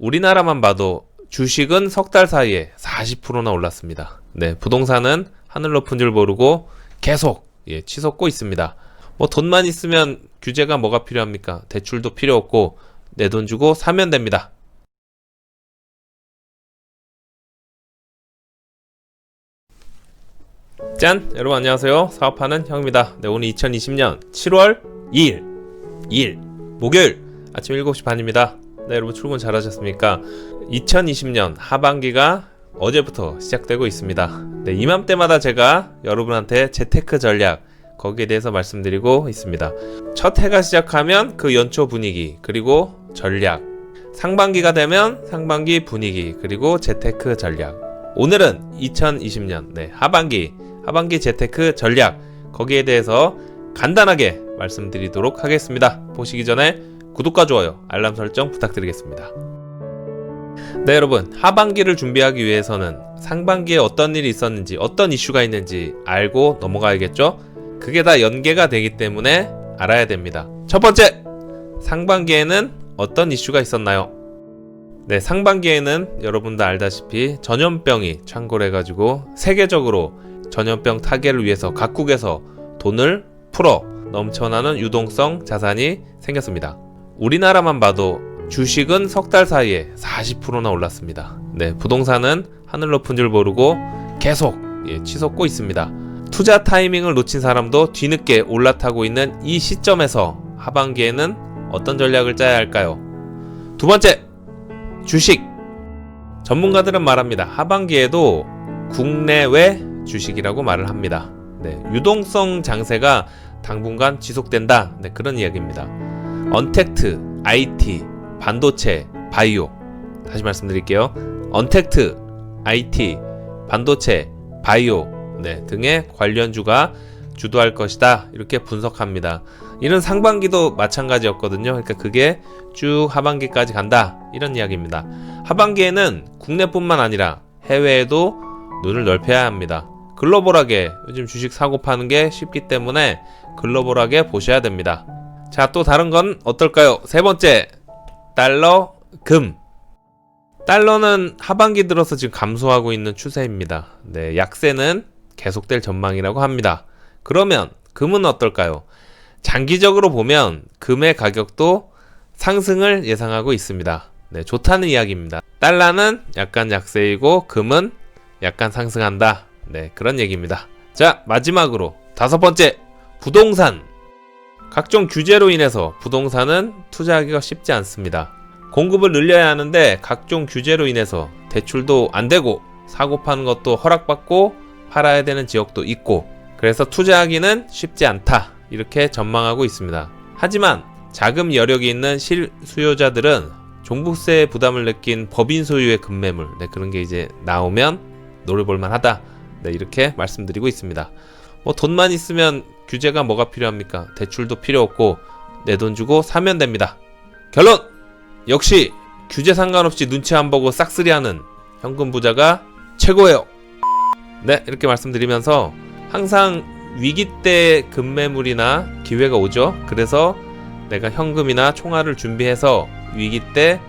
우리나라만 봐도 주식은 석 달 사이에 40%나 올랐습니다. 네, 부동산은 하늘 높은 줄 모르고 계속 예, 치솟고 있습니다. 뭐 돈만 있으면 규제가 뭐가 필요합니까? 대출도 필요 없고 내 돈 주고 사면 됩니다. 짠! 여러분 안녕하세요. 사업하는 형입니다. 네, 오늘 2020년 7월 2일 2일 목요일 아침 7시 반입니다. 네, 여러분 출근 잘하셨습니까? 2020년 하반기가 어제부터 시작되고 있습니다. 네, 이맘때마다 제가 여러분한테 재테크 전략 거기에 대해서 말씀드리고 있습니다. 첫 해가 시작하면 그 연초 분위기 그리고 전략 상반기가 되면 상반기 분위기 그리고 재테크 전략 오늘은 2020년 네, 하반기 하반기 재테크 전략 거기에 대해서 간단하게 말씀드리도록 하겠습니다. 보시기 전에 구독과 좋아요, 알람 설정 부탁드리겠습니다. 네, 여러분. 하반기를 준비하기 위해서는 상반기에 어떤 일이 있었는지, 어떤 이슈가 있는지 알고 넘어가야겠죠? 그게 다 연계가 되기 때문에 알아야 됩니다. 첫 번째! 상반기에는 어떤 이슈가 있었나요? 네, 상반기에는 여러분도 알다시피 전염병이 창궐 해가지고 세계적으로 전염병 타개를 위해서 각국에서 돈을 풀어 넘쳐나는 유동성 자산이 생겼습니다. 우리나라만 봐도 주식은 석 달 사이에 40%나 올랐습니다. 네, 부동산은 하늘 높은 줄 모르고 계속 예, 치솟고 있습니다. 투자 타이밍을 놓친 사람도 뒤늦게 올라타고 있는 이 시점에서 하반기에는 어떤 전략을 짜야 할까요? 두 번째, 주식. 전문가들은 말합니다. 하반기에도 국내외 주식이라고 말을 합니다. 네, 유동성 장세가 당분간 지속된다. 네, 그런 이야기입니다. 언택트, IT, 반도체, 바이오. 다시 말씀드릴게요. 언택트, IT, 반도체, 바이오 네, 등의 관련주가 주도할 것이다. 이렇게 분석합니다. 이런 상반기도 마찬가지였거든요. 그러니까 그게 쭉 하반기까지 간다. 이런 이야기입니다. 하반기에는 국내뿐만 아니라 해외에도 눈을 넓혀야 합니다. 글로벌하게 요즘 주식 사고 파는 게 쉽기 때문에 글로벌하게 보셔야 됩니다. 자, 또 다른 건 어떨까요? 세 번째, 달러, 금. 달러는 하반기 들어서 지금 감소하고 있는 추세입니다. 네, 약세는 계속될 전망이라고 합니다. 그러면 금은 어떨까요? 장기적으로 보면 금의 가격도 상승을 예상하고 있습니다. 네, 좋다는 이야기입니다. 달러는 약간 약세이고 금은 약간 상승한다. 네, 그런 얘기입니다. 자, 마지막으로 다섯 번째, 부동산. 각종 규제로 인해서 부동산은 투자하기가 쉽지 않습니다. 공급을 늘려야 하는데 각종 규제로 인해서 대출도 안 되고 사고 파는 것도 허락받고 팔아야 되는 지역도 있고 그래서 투자하기는 쉽지 않다. 이렇게 전망하고 있습니다. 하지만 자금 여력이 있는 실수요자들은 종부세 부담을 느낀 법인 소유의 급매물 네, 그런 게 이제 나오면 노려볼만 하다. 네, 이렇게 말씀드리고 있습니다. 뭐 돈만 있으면 규제가 뭐가 필요합니까? 대출도 필요 없고 내 돈 주고 사면 됩니다. 결론! 역시 규제 상관없이 눈치 안 보고 싹쓸이하는 현금 부자가 최고예요. 네, 이렇게 말씀드리면서 항상 위기 때 급매물이나 기회가 오죠. 그래서 내가 현금이나 총알을 준비해서 위기 때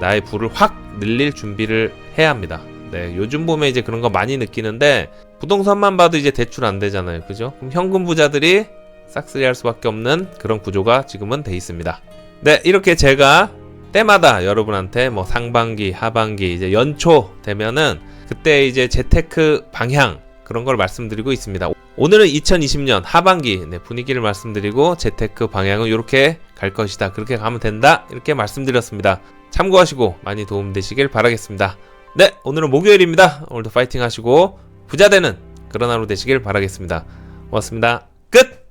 나의 부를 확 늘릴 준비를 해야 합니다. 네, 요즘 보면 이제 그런 거 많이 느끼는데 부동산만 봐도 이제 대출 안 되잖아요. 그죠? 그럼 현금 부자들이 싹쓸이 할 수밖에 없는 그런 구조가 지금은 돼 있습니다. 네, 이렇게 제가 때마다 여러분한테 뭐 상반기, 하반기, 이제 연초 되면은 그때 이제 재테크 방향 그런 걸 말씀드리고 있습니다. 오늘은 2020년 하반기 네, 분위기를 말씀드리고 재테크 방향은 이렇게 갈 것이다. 그렇게 가면 된다. 이렇게 말씀드렸습니다. 참고하시고 많이 도움되시길 바라겠습니다. 네, 오늘은 목요일입니다. 오늘도 파이팅 하시고 부자 되는 그런 하루 되시길 바라겠습니다. 고맙습니다. 끝!